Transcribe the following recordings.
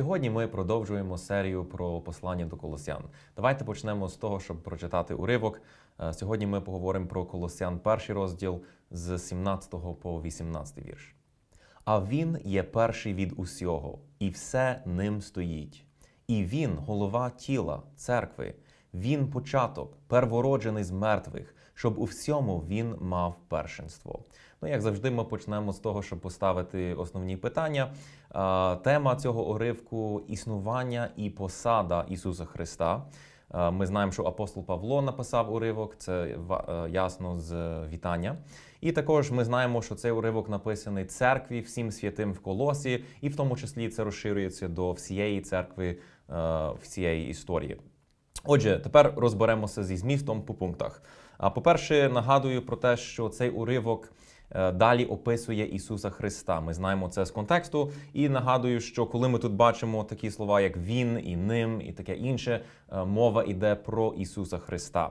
Сьогодні ми продовжуємо серію про послання до колосян. Давайте почнемо з того, щоб прочитати уривок. Е, Сьогодні ми поговоримо про колосян, перший розділ з 17 по 18 вірш. А він є перший від усього, і все ним стоїть. І він голова тіла, церкви, він початок, первороджений з мертвих, щоб у всьому він мав першинство. Ну, як завжди, ми почнемо з того, щоб поставити основні питання. Тема цього уривку існування і посада Ісуса Христа. Ми знаємо, що апостол Павло написав уривок, це е, ясно з вітання. І також ми знаємо, що цей уривок написаний церкві, всім святим в колосі, і в тому числі це розширюється до всієї церкви, е, всієї історії. Отже, тепер розберемося зі змістом по пунктах. А по-перше, нагадую про те, що цей уривок далі описує Ісуса Христа. Ми знаємо це з контексту. І нагадую, що коли ми тут бачимо такі слова, як Він і ним, і таке інше, е, мова йде про Ісуса Христа.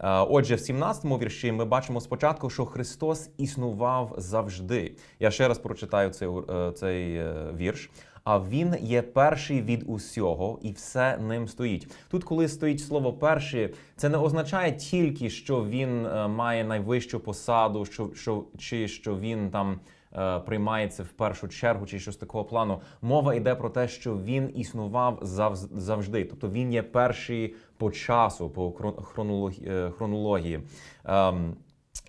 Е, Отже, в 17-му вірші ми бачимо спочатку, що Христос існував завжди. Я ще раз прочитаю цей, е, цей е, вірш. А він є перший від усього, і все ним стоїть. Тут, коли стоїть слово перший, це не означає тільки, що він має найвищу посаду, що, що чи що він там приймається в першу чергу, чи щось такого плану. Мова йде про те, що він існував завжди. Тобто він є перший по часу, по е, хронології. Ем,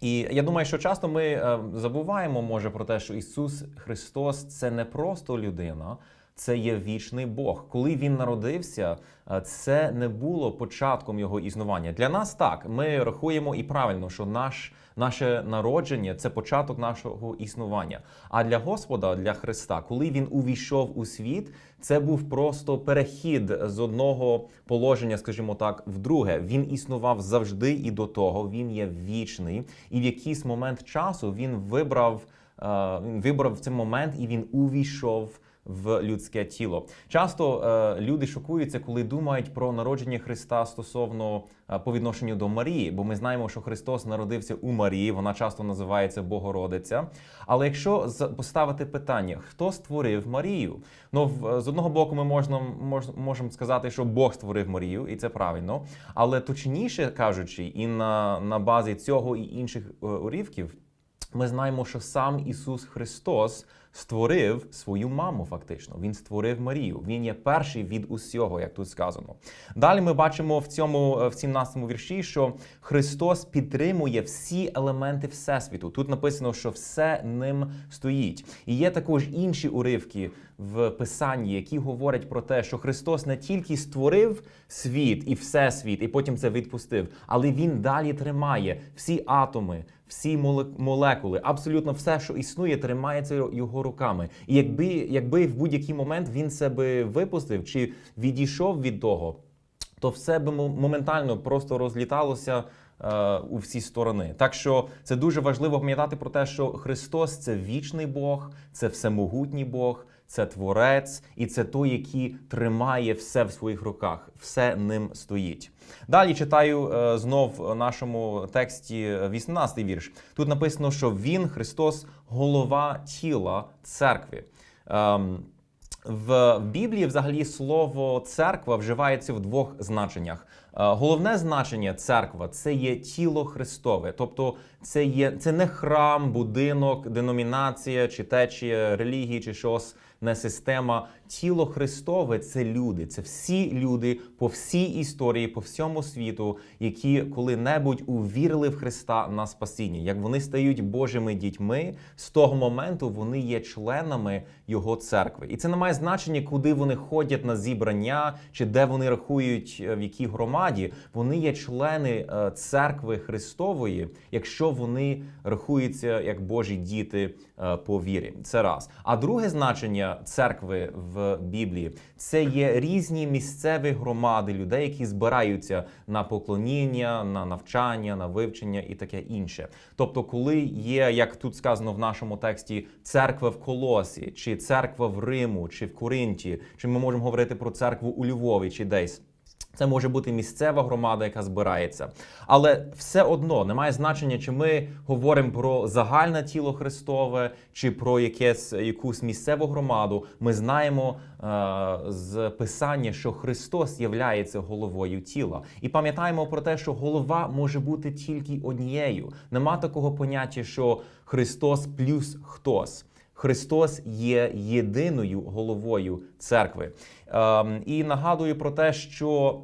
і я думаю, що часто ми е, забуваємо, може, про те, що Ісус Христос це не просто людина, це є вічний Бог. Коли він народився, е, це не було початком його існування. Для нас так. Ми рахуємо і правильно, що наш, наше народження це початок нашого існування. А для Господа, для Христа, коли він увійшов у світ, це був просто перехід з одного положення, скажімо так, в друге. Він існував завжди і до того. Він є вічний, і в якийсь момент часу він вибрав. е, Він вибрав цей момент і він увійшов в людське тіло. Часто е, люди шокуються, коли думають про народження Христа стосовно е, по відношенню до Марії, бо ми знаємо, що Христос народився у Марії, вона часто називається Богородиця. Але якщо поставити питання, хто створив Марію? Ну в- з одного боку, ми можна мож, можемо сказати, що Бог створив Марію, і це правильно. Але точніше кажучи, і на, на базі цього і інших е, урівків. Ми знаємо, що сам Ісус Христос створив свою маму. Фактично, Він створив Марію. Він є перший від усього, як тут сказано. Далі ми бачимо в цьому е, в 17-му вірші, що Христос підтримує всі елементи всесвіту. Тут написано, що все ним стоїть. І є також інші уривки в Писанні, які говорять про те, що Христос не тільки створив світ і всесвіт, і потім це відпустив, але він далі тримає всі атоми, всі молек- молекули, абсолютно все, що існує, тримається його руками. І якби, якби в будь-який момент він себе випустив чи відійшов від того, то все би мо- моментально просто розліталося. е, У всі сторони, так що це дуже важливо пам'ятати про те, що Христос це вічний Бог, це всемогутній Бог, це творець, і це той, який тримає все в своїх руках, все ним стоїть. Далі читаю е, знов в нашому тексті е, 18 вірш. Тут написано, що Він, Христос, голова тіла церкви. Ем, в Біблії взагалі слово церква вживається в двох значеннях. Е, Головне значення церква це є тіло Христове, тобто це є це не храм, будинок, деномінація чи течія релігії, чи щось не система. Тіло Христове це люди, це всі люди по всій історії, по всьому світу, які коли-небудь увірили в Христа на спасіння. Як вони стають Божими дітьми, з того моменту вони є членами Його церкви. І це не має значення, куди вони ходять на зібрання чи де вони рахують е, в якій громаді. Вони є члени е, церкви Христової, якщо вони рахуються як Божі діти е, по вірі. Це раз. А друге значення церкви в Біблії це є різні місцеві громади людей, які збираються на поклоніння, на навчання, на вивчення і таке інше. Тобто, коли є, як тут сказано в нашому тексті, церква в Колосі, чи церква в Риму, чи в Коринті, чи ми можемо говорити про церкву у Львові, чи десь. Це може бути місцева громада, яка збирається. Але все одно немає значення, чи ми говоримо про загальне тіло Христове, чи про якесь якусь місцеву громаду. Ми знаємо е, з писання, що Христос являється головою тіла, і пам'ятаємо про те, що голова може бути тільки однією. Нема такого поняття, що Христос плюс хтось. Христос є єдиною головою церкви. Ем, і нагадую про те, що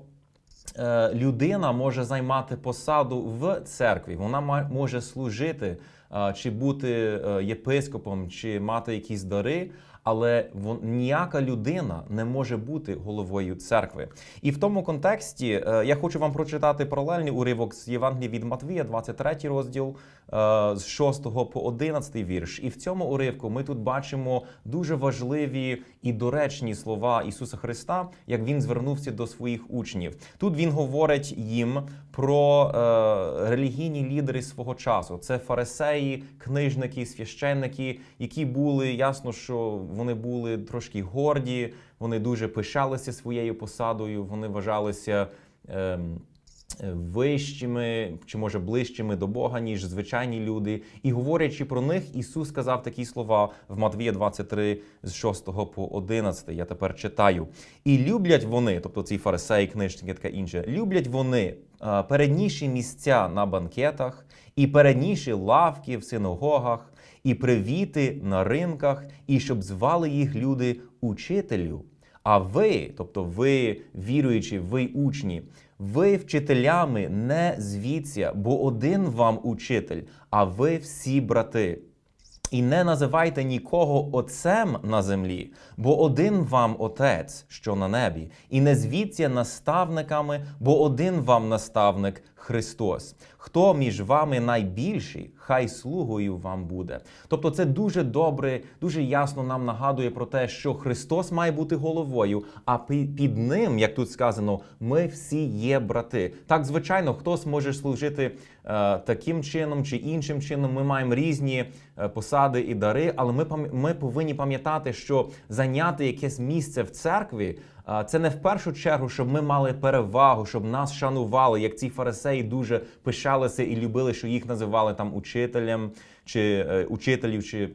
е, людина може займати посаду в церкві, вона може служити е, чи бути е, єпископом, чи мати якісь дари. Але вон, ніяка людина не може бути головою церкви. І в тому контексті е, я хочу вам прочитати паралельний уривок з Євангелія від Матвія, 23 розділ, е, з 6 по 11 вірш. І в цьому уривку ми тут бачимо дуже важливі і доречні слова Ісуса Христа, як Він звернувся до своїх учнів. Тут Він говорить їм про е, релігійні лідери свого часу. Це фарисеї, книжники, священники, які були ясно, що вони були трошки горді, вони дуже пишалися своєю посадою, вони вважалися. е, Вищими чи може ближчими до Бога, ніж звичайні люди, і говорячи про них, Ісус сказав такі слова в Матвія 23, з 6 по 11. Я тепер читаю. І люблять вони, тобто ці фарисеї, книжники, таке інше, люблять вони передніші місця на банкетах, і передніші лавки в синагогах, і привіти на ринках, і щоб звали їх люди учителю. А ви, тобто ви віруючі, ви учні, ви вчителями не звіться, бо один вам учитель, а ви всі брати. І не називайте нікого отцем на землі, бо один вам отець, що на небі, і не звіться наставниками, бо один вам наставник Христос. Хто між вами найбільший, хай слугою вам буде. Тобто, це дуже добре, дуже ясно нам нагадує про те, що Христос має бути головою, а під ним, як тут сказано, ми всі є брати. Так, звичайно, хтось може служити е, таким чином чи іншим чином. Ми маємо різні е, посади і дари, але ми ми повинні пам'ятати, що зайняти якесь місце в церкві. Це не в першу чергу, щоб ми мали перевагу, щоб нас шанували, як ці фарисеї дуже пишалися і любили, що їх називали там учителем чи е, учителів, чи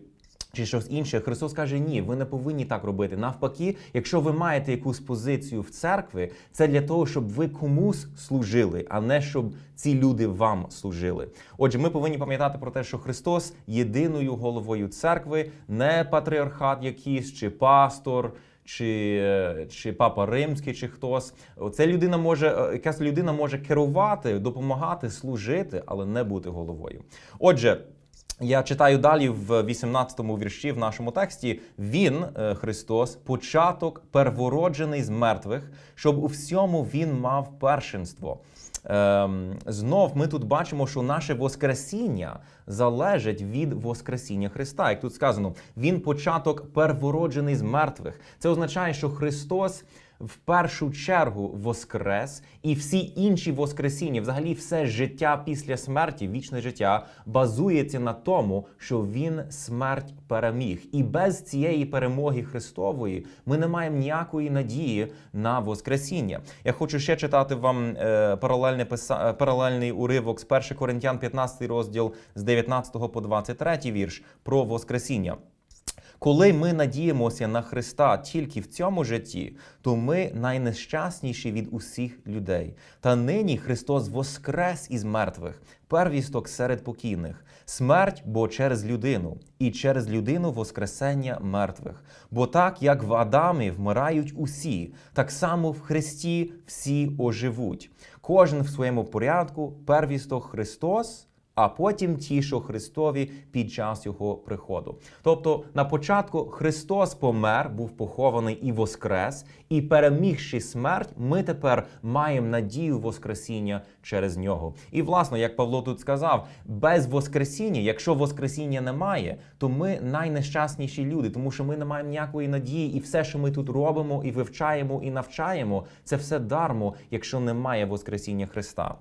чи щось інше. Христос каже: ні, ви не повинні так робити. Навпаки, якщо ви маєте якусь позицію в церкві, це для того, щоб ви комусь служили, а не щоб ці люди вам служили. Отже, ми повинні пам'ятати про те, що Христос єдиною головою церкви, не патріархат якийсь чи пастор. Чи, чи папа римський, чи хтось. Ця людина може, е, якась людина може керувати, допомагати, служити, але не бути головою. Отже, я читаю далі в 18-му вірші в нашому тексті. Він, е, Христос, початок первороджений з мертвих, щоб у всьому він мав першинство. Ем, знов ми тут бачимо, що наше Воскресіння залежить від Воскресіння Христа. Як тут сказано, він початок первороджений з мертвих. Це означає, що Христос в першу чергу воскрес, і всі інші воскресіння, взагалі, все життя після смерті, вічне життя, базується на тому, що він смерть переміг. І без цієї перемоги Христової ми не маємо ніякої надії на воскресіння. Я хочу ще читати вам е, паралельне писа... е, паралельний уривок з 1 Коринтян 15 розділ з 19 по 23 вірш про воскресіння. Коли ми надіємося на Христа тільки в цьому житті, то ми найнещасніші від усіх людей. Та нині Христос воскрес із мертвих, первісток серед покійних, смерть, бо через людину, і через людину воскресення мертвих. Бо так як в Адамі вмирають усі, так само в Христі всі оживуть. Кожен в своєму порядку, первісток Христос а потім ті, що Христові під час його приходу. Тобто, на початку Христос помер, був похований і воскрес, і перемігши смерть, ми тепер маємо надію Воскресіння через нього. І власне, як Павло тут сказав, без Воскресіння, якщо Воскресіння немає, то ми найнещасніші люди, тому що ми не маємо ніякої надії, і все, що ми тут робимо, і вивчаємо, і навчаємо, це все дармо, якщо немає Воскресіння Христа.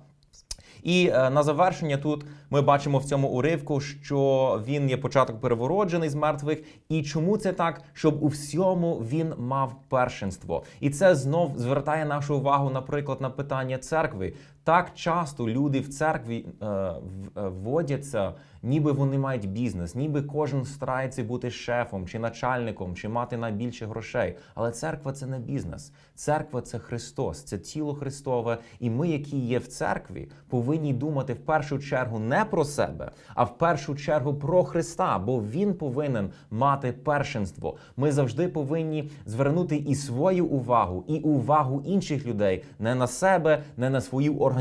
І е, на завершення тут ми бачимо в цьому уривку, що він є початок перевороджений з мертвих. І чому це так? Щоб у всьому він мав першинство. І це знов звертає нашу увагу, наприклад, на питання церкви. Так часто люди в церкві е, е, вводяться, ніби вони мають бізнес, ніби кожен старається бути шефом чи начальником, чи мати найбільше грошей. Але церква це не бізнес. Церква це Христос, це тіло Христове. І ми, які є в церкві, повинні думати в першу чергу не про себе, а в першу чергу про Христа, бо Він повинен мати першинство. Ми завжди повинні звернути і свою увагу, і увагу інших людей не на себе, не на свою організацію,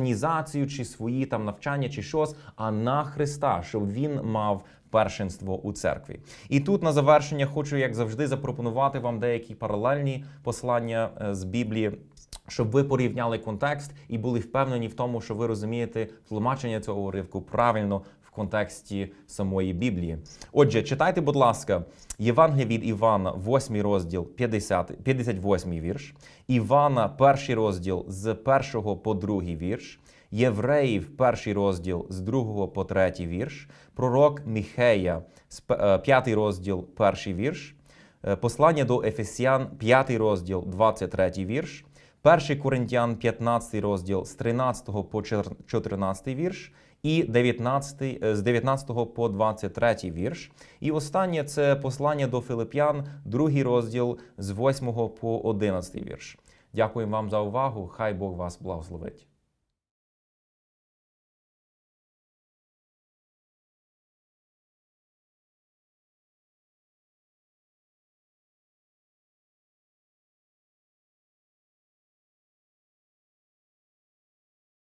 чи свої там навчання, чи щось, а на Христа, щоб він мав. Першинство у церкві, і тут на завершення хочу, як завжди, запропонувати вам деякі паралельні послання е, з Біблії, щоб ви порівняли контекст і були впевнені в тому, що ви розумієте тлумачення цього уривку правильно контексті самої Біблії. Отже, читайте, будь ласка, Євангелія від Івана, 8 розділ, 50, 58 вірш, Івана, перший розділ з 1 по 2 вірш. Євреїв, перший розділ з 2 по 3 вірш, пророк Міхея, з п- е, п'ятий розділ, перший вірш, Е, послання до Ефесян, 5 розділ, 23 вірш, 1 Коринтян, 15 розділ з 13 по 14 вірш, і 19, е, з 19 по 23 вірш. І останнє це послання до Филип'ян, другий розділ з 8 по 11 вірш. Дякую вам за увагу. Хай Бог вас благословить.